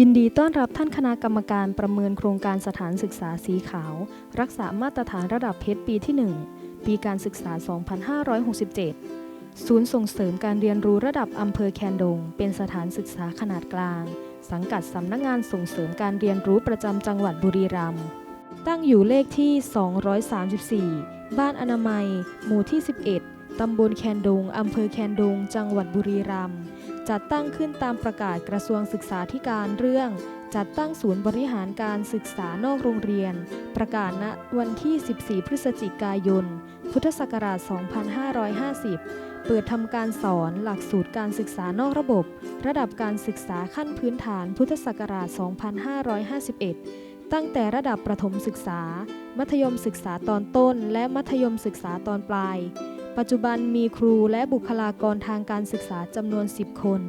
ยินดีต้อนรับท่านคณะกรรมการประเมินโครงการสถานศึกษาสีขาว รักษามาตรฐานระดับเพชรปีที่ 1 ปีการศึกษา 2567 ศูนย์ส่งเสริมการเรียนรู้ระดับอำเภอแคนดง เป็นสถานศึกษาขนาดกลาง สังกัดสำนักงงานส่งเสริมการเรียนรู้ประจำจังหวัดบุรีรัมย์ตั้งอยู่เลขที่ 234 บ้านอนามัย หมู่ที่ 11 ตำบลแคนดง อำเภอแคนดง จังหวัดบุรีรัมย์ จัดตั้งขึ้นตามประกาศกระทรวงศึกษาธิการเรื่อง จัดตั้งศูนย์บริหารการศึกษานอกโรงเรียน ประกาศณวันที่ 14 พฤศจิกายน พุทธศักราช 2550 เปิดทำการสอนหลักสูตรการศึกษานอกระบบ ระดับการศึกษาขั้นพื้นฐานพุทธศักราช 2551ตั้งแต่ระดับประถมศึกษา มัธยมศึกษาตอนต้น และมัธยมศึกษาตอนปลาย ปัจจุบันมีครูและบุคลากรทางการศึกษาจำนวน 10 คน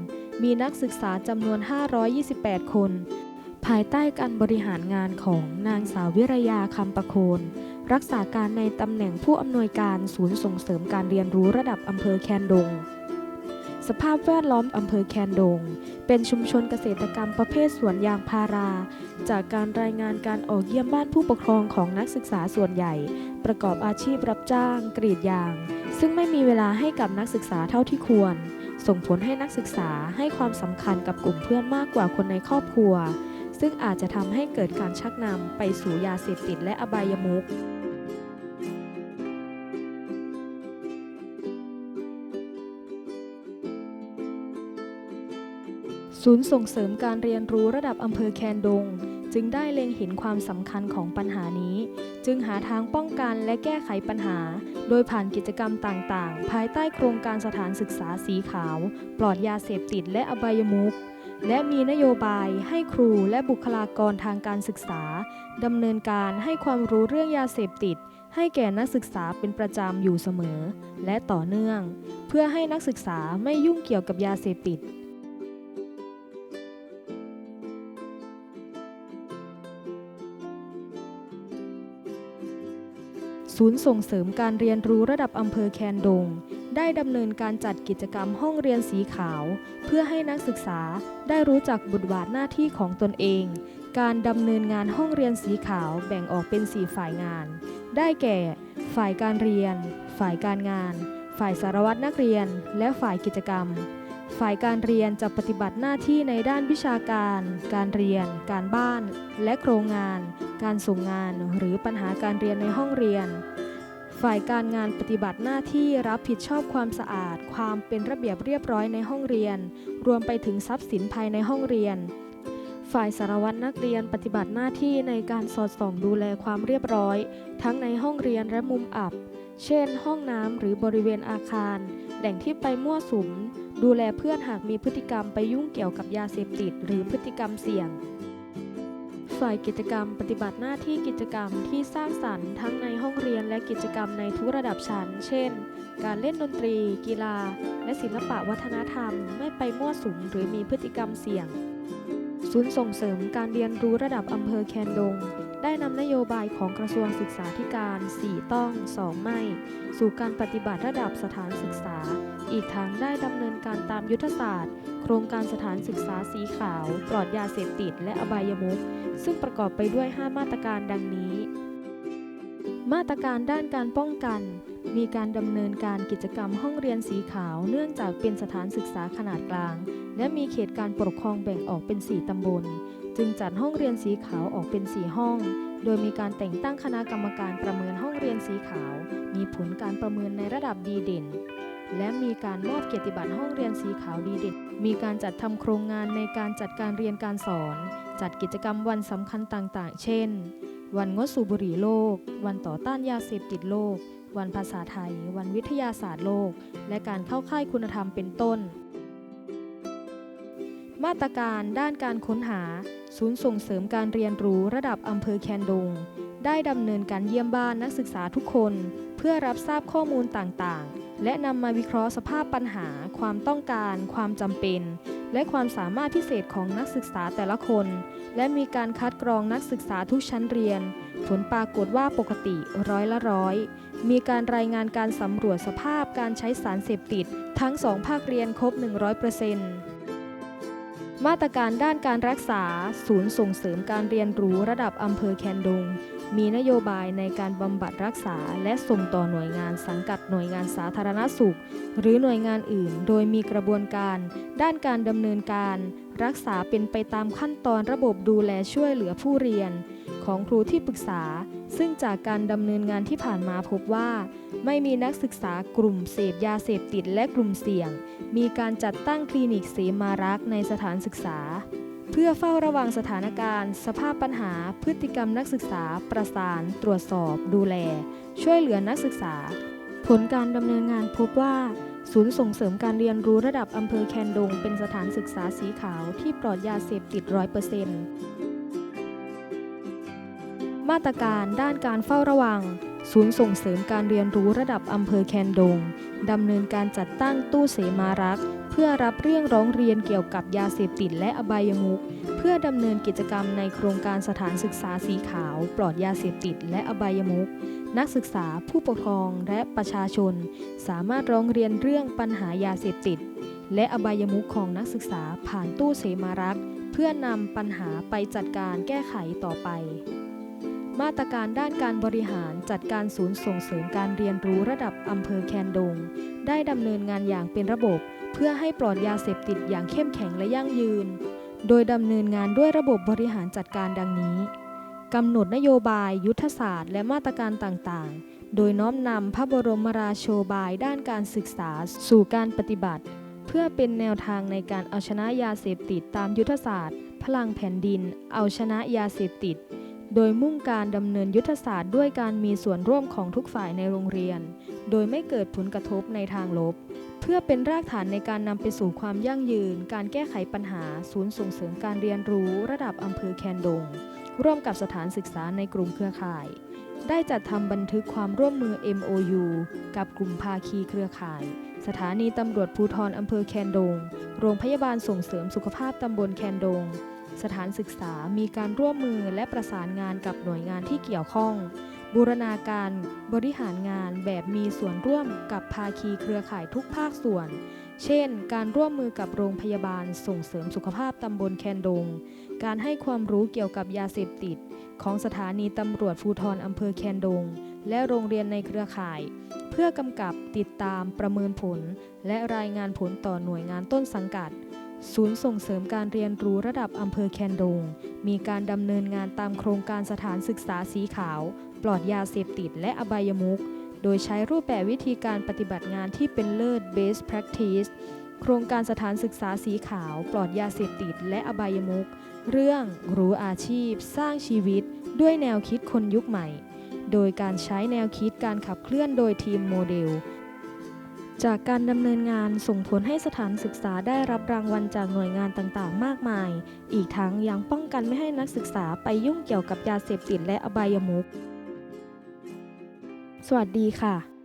มีนักศึกษาจำนวน 528 คน ภายใต้การบริหารงานของนางสาววิรยาคำประโคน รักษาการในตำแหน่งผู้อำนวยการศูนย์ส่งเสริมการเรียนรู้ระดับอำเภอแคนดง สภาพแวดล้อมอำเภอแคนดง เป็นชุมชนเกษตรกรรมประเภทสวนยางพารา จากการรายงานการออกเยี่ยมบ้านผู้ปกครองของนักศึกษาส่วนใหญ่ ประกอบอาชีพรับจ้าง กรีดยาง ซึ่งไม่มีเวลาให้กับนักศึกษาเท่าที่ควร ส่งผลให้นักศึกษาให้ความสำคัญกับกลุ่มเพื่อนมากกว่าคนในครอบครัว ซึ่งอาจจะทำให้เกิดการชักนำไปสู่ยาเสพติดและอบายมุข ศูนย์ส่งเสริมการเรียนรู้ระดับอำเภอแคนดง จึงได้เล็งเห็นความสำคัญของปัญหานี้ จึงหาทางป้องกันและแก้ไขปัญหา โดยผ่านกิจกรรมต่างๆ ภายใต้โครงการสถานศึกษาสีขาว ปลอดยาเสพติดและอบายมุขและมีนโยบายให้ครูและบุคลากรทางการศึกษาดำเนินการให้ความรู้เรื่องยาเสพติด ให้แก่นักศึกษาเป็นประจำอยู่เสมอ และต่อเนื่อง เพื่อให้นักศึกษาไม่ยุ่งเกี่ยวกับยาเสพติด ศูนย์ส่งเสริมการเรียนรู้ระดับอำเภอแคนดง ได้ดำเนินการจัดกิจกรรมห้องเรียนสีขาว เพื่อให้นักศึกษาได้รู้จักบทบาทหน้าที่ของตนเอง การดำเนินงานห้องเรียนสีขาวแบ่งออกเป็น4ฝ่ายงาน ได้แก่ ฝ่ายการเรียน ฝ่ายการงาน ฝ่ายสารวัตรนักเรียน และฝ่ายกิจกรรม ฝ่ายการเรียนจะปฏิบัติหน้าที่ในด้านวิชาการ การเรียน การบ้าน และโครงงาน การส่งงาน หรือปัญหาการเรียนในห้องเรียน ฝ่ายการงานปฏิบัติหน้าที่รับผิดชอบความสะอาด ความเป็นระเบียบเรียบร้อยในห้องเรียน รวมไปถึงทรัพย์สินภายในห้องเรียน ฝ่ายสารวัตรนักเรียนปฏิบัติหน้าที่ในการสอดส่องดูแลความเรียบร้อย ทั้งในห้องเรียนและมุมอับ เช่น ห้องน้ำหรือบริเวณอาคารแหล่งที่ไปมั่วสุม ดูแลเพื่อนหากมีพฤติกรรมไปยุ่งเกี่ยวกับยาเสพติด หรือพฤติกรรมเสี่ยง ฝ่ายกิจกรรมปฏิบัติหน้าที่กิจกรรมที่สร้างสรรค์ทั้งในห้องเรียนและกิจกรรมในทุกระดับชั้น เช่น การเล่นดนตรี กีฬา และศิลปะวัฒนธรรม ไม่ไปมั่วสุมหรือมีพฤติกรรมเสี่ยง ศูนย์ส่งเสริมการเรียนรู้ระดับอำเภอแคนดง ได้นำนโยบายของกระทรวงศึกษาธิการ 4 ต้อง 2 ไม่ สู่การปฏิบัติระดับสถานศึกษา อีกทั้งได้ดำเนินการตามยุทธศาสตร์ โครงการสถานศึกษาสีขาว ปลอดยาเสพติดและอบายมุขซึ่งประกอบไปด้วย 5 มาตรการดังนี้ มาตรการด้านการป้องกัน มีการดำเนินการกิจกรรมห้องเรียนสีขาว เนื่องจากเป็นสถานศึกษาขนาดกลาง และมีเขตการปกครองแบ่งออกเป็น 4 ตำบล จึงจัดห้องเรียนสีขาวออกเป็น 4 ห้อง โดยมีการแต่งตั้งคณะกรรมการประเมินห้องเรียนสีขาว มีผลการประเมินในระดับดีเด่น และมีการมอบเกียรติบัตรห้องเรียนสีขาวดีเด่น มีการจัดทำโครงงานในการจัดการเรียนการสอน จัดกิจกรรมวันสำคัญต่างๆ เช่น วันงดสูบบุหรี่โลก วันต่อต้านยาเสพติดโลก วันภาษาไทย วันวิทยาศาสตร์โลก และการเข้าค่ายคุณธรรมเป็นต้นมาตรการด้านการค้นหา ศูนย์ส่งเสริมการเรียนรู้ระดับอำเภอแคนดง ได้ดำเนินการเยี่ยมบ้านนักศึกษาทุกคน เพื่อรับทราบข้อมูลต่างๆ และนำมาวิเคราะห์สภาพปัญหา ความต้องการ ความจำเป็น และความสามารถพิเศษของนักศึกษาแต่ละคน และมีการคัดกรองนักศึกษาทุกชั้นเรียน ผลปรากฏว่าปกติร้อยละร้อย มีการรายงานการสำรวจสภาพการใช้สารเสพติด ทั้งสองภาคเรียนครบ 100% มาตรการด้านการรักษา ศูนย์ส่งเสริมการเรียนรู้ระดับอำเภอแคนดง มีนโยบายในการบำบัดรักษา และส่งต่อหน่วยงานสังกัดหน่วยงานสาธารณสุข หรือหน่วยงานอื่น โดยมีกระบวนการ ด้านการดำเนินการ รักษาเป็นไปตามขั้นตอนระบบดูแลช่วยเหลือผู้เรียน ของครูที่ปรึกษา ซึ่งจากการดำเนินงานที่ผ่านมาพบว่า ไม่มีนักศึกษากลุ่มเสพยาเสพติดและกลุ่มเสี่ยง มีการจัดตั้งคลินิกเสมารักษ์ในสถานศึกษา เพื่อเฝ้าระวังสถานการณ์ สภาพปัญหา พฤติกรรมนักศึกษา ประสาน ตรวจสอบ ดูแล ช่วยเหลือนักศึกษา ผลการดำเนินงานพบว่าศูนย์ส่งเสริมการเรียนรู้ระดับอำเภอแคนดง เป็นสถานศึกษาสีขาวที่ปลอดยาเสพติดร้อยเปอร์เซ็นต์ มาตรการด้านการเฝ้าระวัง ศูนย์ส่งเสริมการเรียนรู้ระดับอำเภอแคนดง ดำเนินการจัดตั้งตู้เสมารักษ์เพื่อรับเรื่องร้องเรียนเกี่ยวกับยาเสพติดและอบายมุขเพื่อดำเนินกิจกรรมในโครงการสถานศึกษาสีขาว ปลอดยาเสพติดและอบายมุขนักศึกษาผู้ปกครองและประชาชน สามารถร้องเรียนเรื่องปัญหายาเสพติด และอบายมุขของนักศึกษาผ่านตู้เสมารักษ์เพื่อนำปัญหาไปจัดการแก้ไขต่อไป มาตรการด้านการบริหารจัดการศูนย์ส่งเสริมการเรียนรู้ระดับอำเภอแคนดง ได้ดำเนินงานอย่างเป็นระบบ เพื่อให้ปลอดยาเสพติดอย่างเข้มแข็งและยั่งยืน โดยดำเนินงานด้วยระบบบริหารจัดการดังนี้กำหนดนโยบาย ยุทธศาสตร์ และมาตรการต่างๆ โดยน้อมนำพระบรมราโชบายด้านการศึกษาสู่การปฏิบัติ เพื่อเป็นแนวทางในการเอาชนะยาเสพติดตามยุทธศาสตร์ พลังแผ่นดิน เอาชนะยาเสพติด โดยมุ่งการดำเนินยุทธศาสตร์ด้วยการมีส่วนร่วมของทุกฝ่ายในโรงเรียน โดยไม่เกิดผลกระทบในทางลบ เพื่อเป็นรากฐานในการนำไปสู่ความยั่งยืน การแก้ไขปัญหา ศูนย์ส่งเสริมการเรียนรู้ระดับอำเภอแคนดง ร่วมกับสถานศึกษาในกลุ่มเครือข่าย ได้จัดทำบันทึกความร่วมมือ MOU กับกลุ่มภาคีเครือข่าย สถานีตำรวจภูธรอำเภอแคนดง โรงพยาบาลส่งเสริมสุขภาพตำบลแคนดง สถานศึกษามีการร่วมมือและประสานงานกับหน่วยงานที่เกี่ยวข้อง บูรณาการบริหารงานแบบมีส่วนร่วมกับภาคีเครือข่ายทุกภาคส่วน เช่น การร่วมมือกับโรงพยาบาลส่งเสริมสุขภาพตำบลแคนดง การให้ความรู้เกี่ยวกับยาเสพติด ของสถานีตำรวจภูธรอำเภอแคนดง และโรงเรียนในเครือข่าย เพื่อกำกับติดตามประเมินผล และรายงานผลต่อหน่วยงานต้นสังกัด ศูนย์ส่งเสริมการเรียนรู้ระดับอำเภอแคนดง มีการดำเนินงานตามโครงการสถานศึกษาสีขาว ปลอดยาเสพติดและอบายมุขโดยใช้รูปแบบวิธีการปฏิบัติงานที่เป็นเลิศ best practice โครงการสถานศึกษาสีขาว ปลอดยาเสพติดและอบายมุขเรื่องรู้อาชีพ สร้างชีวิต ด้วยแนวคิดคนยุคใหม่ โดยการใช้แนวคิดการขับเคลื่อนโดยทีมโมเดล จากการดำเนินงานส่งผลให้สถานศึกษาได้รับรางวัลจากหน่วยงานต่างๆ มากมาย อีกทั้งยังป้องกันไม่ให้นักศึกษาไปยุ่งเกี่ยวกับยาเสพติดและอบายมุขสวัสดีค่ะ